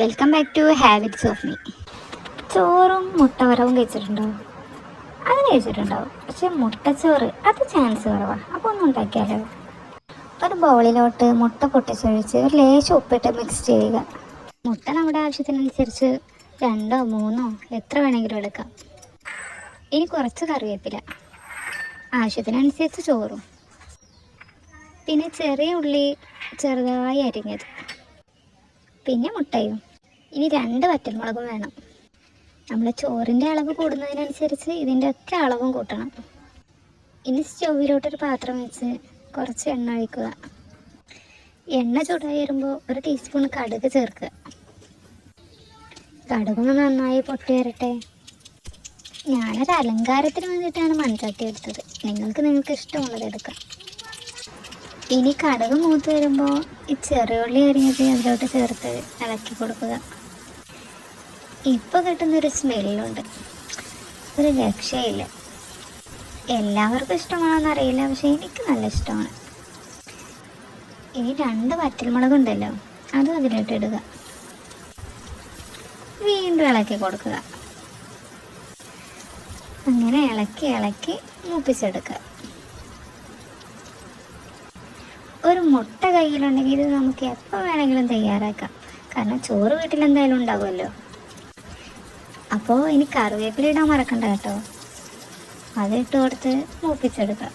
Welcome back to habits of me ചോറും മുട്ടവരവും കഴിച്ചിട്ടുണ്ടോ? അത് കഴിച്ചിട്ടുണ്ടാവും പക്ഷെ മുട്ടച്ചോറ് അത് ചാൻസ് കുറവാണ് അപ്പോൾ ഒന്നും ഉണ്ടാക്കിയാലോ? ഒരു ബൗളിലോട്ട് മുട്ട പൊട്ടിച്ചൊഴിച്ച് ഒരു ലേശം ഉപ്പിട്ട് മിക്സ് ചെയ്യുക. മുട്ട നമ്മുടെ ആവശ്യത്തിനനുസരിച്ച് രണ്ടോ മൂന്നോ എത്ര വേണമെങ്കിലും എടുക്കാം. ഇനി കുറച്ച് കറിവേപ്പില. ആവശ്യത്തിനനുസരിച്ച് ചോറും. പിന്നെ ചെറിയ ഉള്ളി ചെറുതായി അരിഞ്ഞത്. പിന്നെ മുട്ടയും. ഇനി രണ്ട് വറ്റൽമുളകും വേണം. നമ്മൾ ചോറിന്റെ അളവ് കൂടുന്നതിനനുസരിച്ച് ഇതിന്റെ ഒക്കെ അളവും കൂട്ടണം. ഇനി സ്റ്റൗവിലോട്ടൊരു പാത്രം വെച്ച് കുറച്ച് എണ്ണ ഒഴിക്കുക. എണ്ണ ചൂടായി വരുമ്പോൾ ഒരു ടീസ്പൂൺ കടുക് ചേർക്കുക. കടുകൊന്ന് നന്നായി പൊട്ടി വരട്ടെ. ഞാനൊരു അലങ്കാരത്തിന് വേണ്ടിയിട്ടാണ് മൺചട്ടി എടുത്തത്. നിങ്ങൾക്ക് നിങ്ങൾക്ക് ഇഷ്ടമുള്ളത് എടുക്കാം. ഇനി കടുക് മൂത്ത് വരുമ്പോൾ ഈ ചെറിയുള്ളി അരിഞ്ഞത് അതിലോട്ട് ചേർത്ത് ഇളക്കി കൊടുക്കുക. ഇപ്പോൾ കിട്ടുന്നൊരു സ്മെല്ലുണ്ട്. ഒരു രക്ഷയില്ല. എല്ലാവർക്കും ഇഷ്ടമാണോന്ന് അറിയില്ല പക്ഷെ എനിക്ക് നല്ല ഇഷ്ടമാണ്. ഇനി രണ്ട് വറ്റൽമുളകുണ്ടല്ലോ അതും അതിലോട്ട് ഇടുക. വീണ്ടും ഇളക്കി കൊടുക്കുക. അങ്ങനെ ഇളക്കി ഇളക്കി മൂപ്പിച്ചെടുക്കുക. ഒരു മുട്ട കയ്യിലുണ്ടെങ്കിൽ ഇത് നമുക്ക് എപ്പോൾ വേണമെങ്കിലും തയ്യാറാക്കാം. കാരണം ചോറ് വീട്ടിൽ എന്തായാലും ഉണ്ടാവുമല്ലോ. അപ്പോൾ ഇനി കറിവേപ്പില ഇടാൻ മറക്കണ്ട കേട്ടോ. അതിട്ട് കൊടുത്ത് മൂപ്പിച്ചെടുക്കാം.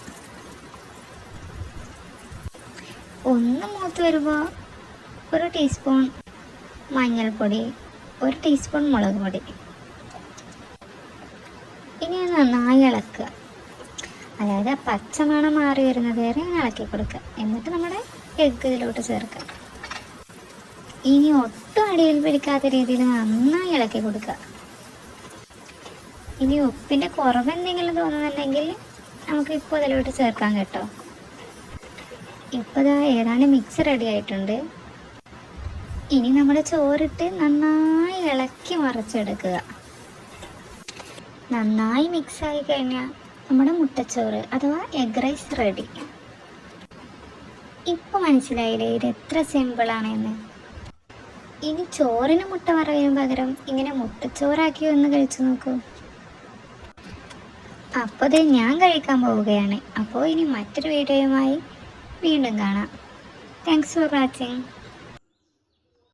ഒന്ന് മൂത്ത് വരുമ്പോൾ ഒരു ടീസ്പൂൺ മഞ്ഞൾപ്പൊടി ഒരു ടീസ്പൂൺ മുളക് പൊടി. ഇനി നന്നായി ഇളക്കുക. അതായത് പച്ചമണം മാറി വരുന്നത് വരെ ഇളക്കി കൊടുക്കുക. എന്നിട്ട് നമ്മുടെ എഗ്ഗ് ഇതിലോട്ട് ചേർക്കുക. ഇനി ഒട്ടും അടിയിൽ പിടിക്കാത്ത രീതിയിൽ നന്നായി ഇളക്കി കൊടുക്കുക. ഇനി ഉപ്പിന്റെ കുറവ് എന്തെങ്കിലും തോന്നുന്നുണ്ടെങ്കിൽ നമുക്ക് ഇപ്പോൾ അതിലോട്ട് ചേർക്കാം കേട്ടോ. ഇപ്പോൾ ഇതാ ഏതാണ്ട് മിക്സ് റെഡി ആയിട്ടുണ്ട്. ഇനി നമ്മുടെ ചോറിട്ട് നന്നായി ഇളക്കി മറിച്ചെടുക്കുക. നന്നായി മിക്സ് ആയി കഴിഞ്ഞാൽ നമ്മുടെ മുട്ടച്ചോറ് അഥവാ എഗ് റൈസ് റെഡി ഇപ്പൊ മനസ്സിലായില്ലേ ഇത് എത്ര സിമ്പിളാണെന്ന് ഇനി ചോറിന് മുട്ട വറവിന് പകരം ഇങ്ങനെ മുട്ടച്ചോറാക്കി ഒന്ന് കഴിച്ചു നോക്കൂ. അപ്പോൾ ഇത് ഞാൻ കഴിക്കാൻ പോവുകയാണ്. അപ്പോൾ ഇനി മറ്റൊരു വീഡിയോയുമായി വീണ്ടും കാണാം. Thanks for watching